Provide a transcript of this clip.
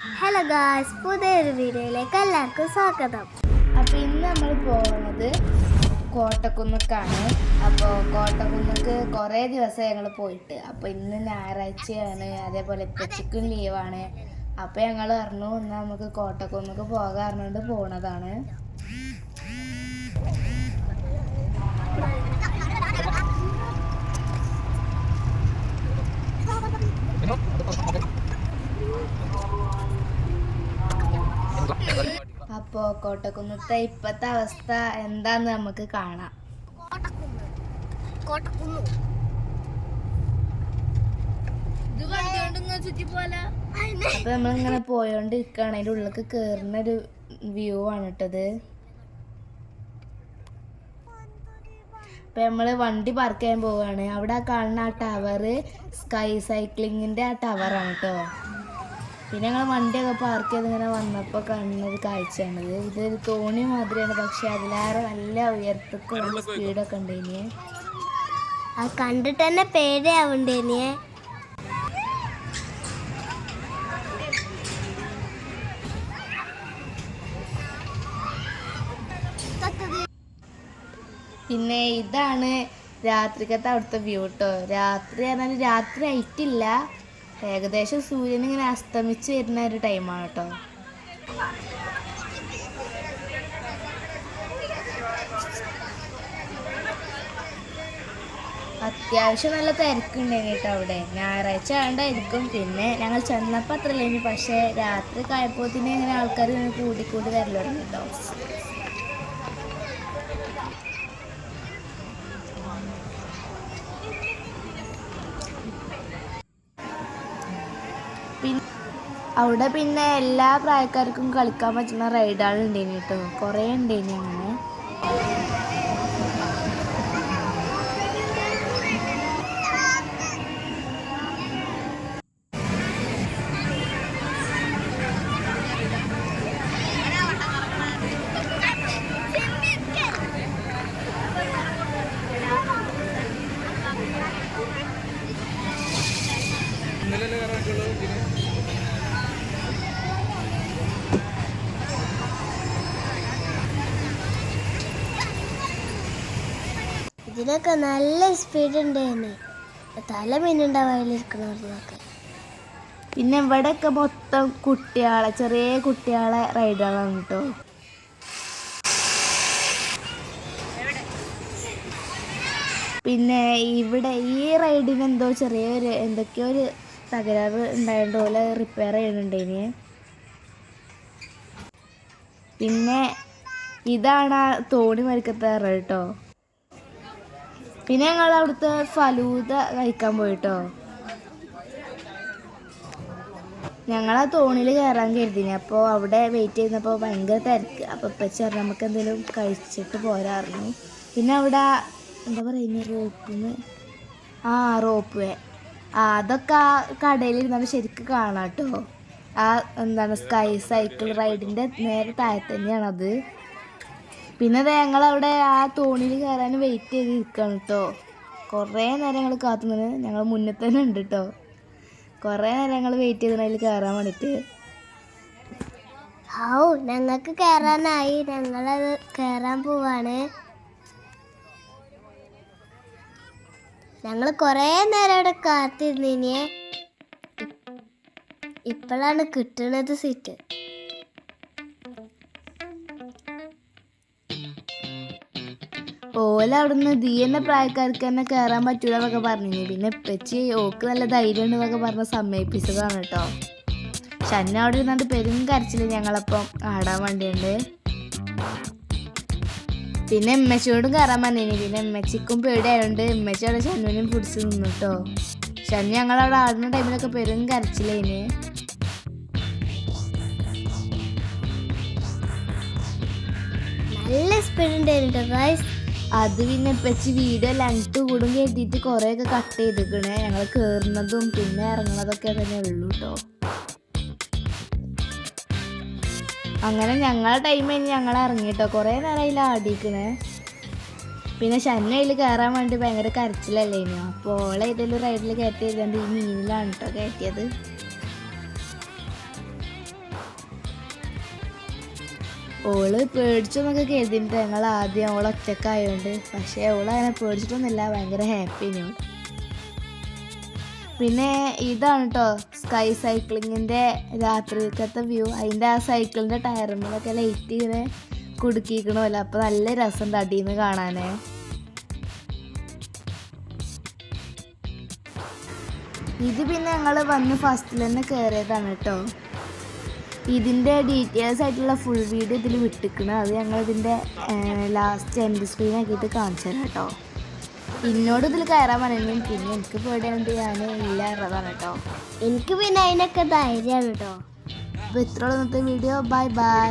Hello guys പുതിയൊരു വീഡിയോയിലേക്ക് എല്ലാവർക്കും സ്വാഗതം. അപ്പോൾ ഇന്ന് നമ്മൾ പോകുന്നത് കോട്ടക്കുന്നക്കാണ്. അപ്പോൾ കോട്ടക്കുന്നക്ക് കുറേ ദിവസം ഞങ്ങൾ പോയിട്ട്. അപ്പോൾ ഇന്ന് ഞായറാഴ്ചയാണ് അതേപോലെ ഇപ്പച്ചക്കും ലീവാണ് അപ്പോൾ ഞങ്ങൾ പറഞ്ഞു എന്നാൽ നമുക്ക് കോട്ടക്കുന്നക്ക് പോകാൻ പറഞ്ഞുകൊണ്ട് പോണതാണ്. അപ്പോൾ കോട്ടക്കുന്നത്തെ ഇപ്പത്തെ അവസ്ഥ എന്താന്ന് നമുക്ക് കാണാം. അപ്പൊ നമ്മളിങ്ങനെ പോയോണ്ടിരിക്കാണ്. അതിന്റെ ഉള്ളിലേക്ക് കേറുന്ന ഒരു വ്യൂ ആണ് കേട്ടത് അപ്പൊ നമ്മൾ വണ്ടി പാർക്ക് ചെയ്യാൻ പോവാണ്. അവിടെ കാണുന്ന ആ ടവർ സ്കൈ സൈക്ലിങ്ങിന്റെ ആ ടവറാണ് കേട്ടോ പിന്നെ ഞങ്ങൾ വണ്ടിയൊക്കെ പാർക്ക് ചെയ്ത് ഇങ്ങനെ വന്നപ്പോൾ കാണുന്നത് കാഴ്ചയാണിത് ഇതൊരു തോണി മാതിരിയാണ് പക്ഷെ അതിലേറെ നല്ല ഉയർത്തക്കുള്ള സ്പീഡൊക്കെ ഉണ്ട് ഇനി ആ കണ്ടിട്ട് തന്നെ പേടിയാവണ്ടേനിയെ? പിന്നെ ഇതാണ് രാത്രിക്കത്തെ അവിടുത്തെ വ്യൂ കേട്ടോ രാത്രി പറഞ്ഞാൽ രാത്രി ആയിട്ടില്ല. ഏകദേശം സൂര്യൻ ഇങ്ങനെ അസ്തമിച്ച് വരുന്ന ഒരു ടൈമാണ് കേട്ടോ അത്യാവശ്യം നല്ല തിരക്കുണ്ടായിരുന്നു കേട്ടോ അവിടെ. ഞായറാഴ്ച ആണ്ടായിരിക്കും പിന്നെ ഞങ്ങൾ ചെന്നപ്പോൾ അത്ര പക്ഷേ രാത്രി കായപ്പോത്തിന് ഇങ്ങനെ ആൾക്കാർ കൂടി കൂടി വരലുണ്ട് കേട്ടോ അവിടെ പിന്നെ എല്ലാ പ്രായക്കാർക്കും കളിക്കാൻ പറ്റുന്ന റൈഡാണ് ഉണ്ടേനി കേട്ടോ. കുറേ ഉണ്ടേനി അങ്ങനെ. ഇതിനൊക്കെ നല്ല സ്പീഡ് ഉണ്ടായിരുന്നു തല മിന്നുണ്ടാവാതിരിക്കണവർക്കൊക്കെ പിന്നെ ഇവിടെയൊക്കെ മൊത്തം കുട്ടികളെ ചെറിയ കുട്ടികളെ റൈഡുകളാണ് കേട്ടോ. പിന്നെ ഇവിടെ ഈ റൈഡിന് എന്തോ ചെറിയൊരു എന്തൊക്കെയോ ഒരു തകരാറ് ഉണ്ടായതുകൊണ്ട് പോലെ റിപ്പയർ ചെയ്യുന്നുണ്ട് ഇനി പിന്നെ ഇതാണ് തോണി മരിക്കത്തെ കേട്ടോ പിന്നെ ഞങ്ങൾ അവിടുത്തെ ഫലൂദ കഴിക്കാൻ പോയിട്ടോ. ഞങ്ങൾ ആ തോണിയിൽ കയറാൻ കരുതിനെ. അപ്പോൾ അവിടെ വെയിറ്റ് ചെയ്യുന്നപ്പോൾ ഭയങ്കര തിരക്ക്. അപ്പോൾ ഇപ്പം ചേർന്ന് നമുക്ക് എന്തെങ്കിലും കഴിച്ചിട്ട് പോരായിരുന്നു പിന്നെ അവിടെ എന്താ പറയുന്ന റോപ്പിന്ന് ആ റോപ്പ്. വേ ആ അതൊക്കെ ആ കടയിൽ ഇരുന്നാൽ ശരിക്കും കാണാം കേട്ടോ ആ എന്താണ് സ്കൈ സൈക്കിൾ റൈഡിന്റെ നേരെ താഴെ തന്നെയാണത്. പിന്നെ ഞങ്ങളവിടെ ആ തോണിയിൽ കയറാൻ വെയിറ്റ് ചെയ്ത് നിൽക്കുകയാണ് കേട്ടോ കുറേ നേരം ഞങ്ങൾ കാത്തു നിന്ന് ഞങ്ങൾ മുന്നേ തന്നെ ഉണ്ട് കേട്ടോ കുറേ നേരം ഞങ്ങൾ വെയിറ്റ് ചെയ്ത് അതിൽ കയറാൻ വേണ്ടിയിട്ട് ഔ ഞങ്ങൾക്ക് കയറാനായി ഞങ്ങളത് കയറാൻ പോവാണ്. ഞങ്ങൾ കുറേ നേരം അവിടെ കാത്തിരുന്നേ ഇപ്പോഴാണ് കിട്ടുന്നത് സീറ്റ് ഓല അവിടുന്ന് ദീ എന്ന പ്രായക്കാർക്ക് തന്നെ കയറാൻ പറ്റൂല എന്നൊക്കെ പറഞ്ഞു പിന്നെ ഇപ്പച്ചി ഓക്ക് നല്ല ധൈര്യം ഉണ്ടെന്നൊക്കെ പറഞ്ഞ് സമ്മതിപ്പിച്ചതാണ് കേട്ടോ. ഷന്ന അവിടെ ഇരുന്നാണ്ട് പെരും കരച്ചിൽ ഞങ്ങളപ്പം ആടാൻ വേണ്ടിയുണ്ട്. പിന്നെ എമ്മച്ചിയോടും കയറാൻ പറഞ്ഞിനി പിന്നെ എമ്മച്ചിക്കും പേടിയായതുകൊണ്ട് എമ്മച്ചി അവിടെ ഷന്നുവിനും പിടിച്ച് നിന്നു കേട്ടോ. ഷന്നു ഞങ്ങളവിടെ ആടുന്ന ടൈമിലൊക്കെ പെരും കരച്ചിലേന്. നല്ല സ്പീഡ് ഉണ്ടായിരുന്നു അത് പിന്നെ ഇപ്പച്ചി വീഡിയോ ലെങ്ത് കൂടും കരുതിയിട്ട് കുറേയൊക്കെ കട്ട് ചെയ്തിരിക്കണേ ഞങ്ങൾ കയറുന്നതും പിന്നെ ഇറങ്ങുന്നതൊക്കെ തന്നെ ഉള്ളൂ കേട്ടോ അങ്ങനെ ഞങ്ങളെ ടൈം കഴിഞ്ഞ് ഞങ്ങൾ ഇറങ്ങി കേട്ടോ കുറേ നേരം അതിൽ ആടിക്കണേ. പിന്നെ ശനി അതിൽ കയറാൻ വേണ്ടി ഭയങ്കര കരച്ചിലല്ലേ ഇനി. അപ്പോൾ ഓളെ ഏതെങ്കിലും റൈഡിൽ കയറ്റി ഈ മീനിലാണ് കേട്ടോ കയറ്റിയത് ഓൾ പേടിച്ചെന്നൊക്കെ കരുതിയിട്ട് ഞങ്ങൾ ആദ്യം ഓൾ ഒറ്റക്കായോണ്ട്. പക്ഷേ അങ്ങനെ പേടിച്ചിട്ടൊന്നുമില്ല. ഭയങ്കര ഹാപ്പിനു പിന്നെ ഇതാണ് കേട്ടോ സ്കൈ സൈക്ലിങ്ങിന്റെ രാത്രിക്കത്തെ വ്യൂ അതിന്റെ ആ സൈക്കിളിന്റെ ടയറുമ്മലൊക്കെ ലൈറ്റ് ഇങ്ങനെ കുടുക്കിക്കണമല്ലോ അപ്പോൾ നല്ല രസം അടിയിൽ കാണാനേ. ഇത് പിന്നെ ഞങ്ങൾ വന്ന് ഫസ്റ്റിൽ തന്നെ കയറിയതാണ് കേട്ടോ ഇതിന്റെ ഡീറ്റെയിൽസ് ആയിട്ടുള്ള ഫുൾ വീഡിയോ ഇതിൽ വിട്ടിക്കണം അത് ഞങ്ങൾ ഇതിന്റെ ലാസ്റ്റ് എൻഡ് സ്ക്രീൻ ആക്കിയിട്ട് കാണിച്ചു തരാം കേട്ടോ. എന്നോട് ഇതിൽ കയറാൻ പറയുന്നത് പിന്നെ എനിക്ക് പേടിയുണ്ട് ഞാൻ ഇല്ല പറഞ്ഞതാണ് കേട്ടോ. എനിക്ക് പിന്നെ അതിനൊക്കെ ധൈര്യമാണ് കേട്ടോ. അപ്പോൾ ഇത്രയുള്ള ഇന്നത്തെ വീഡിയോ ബൈ ബൈ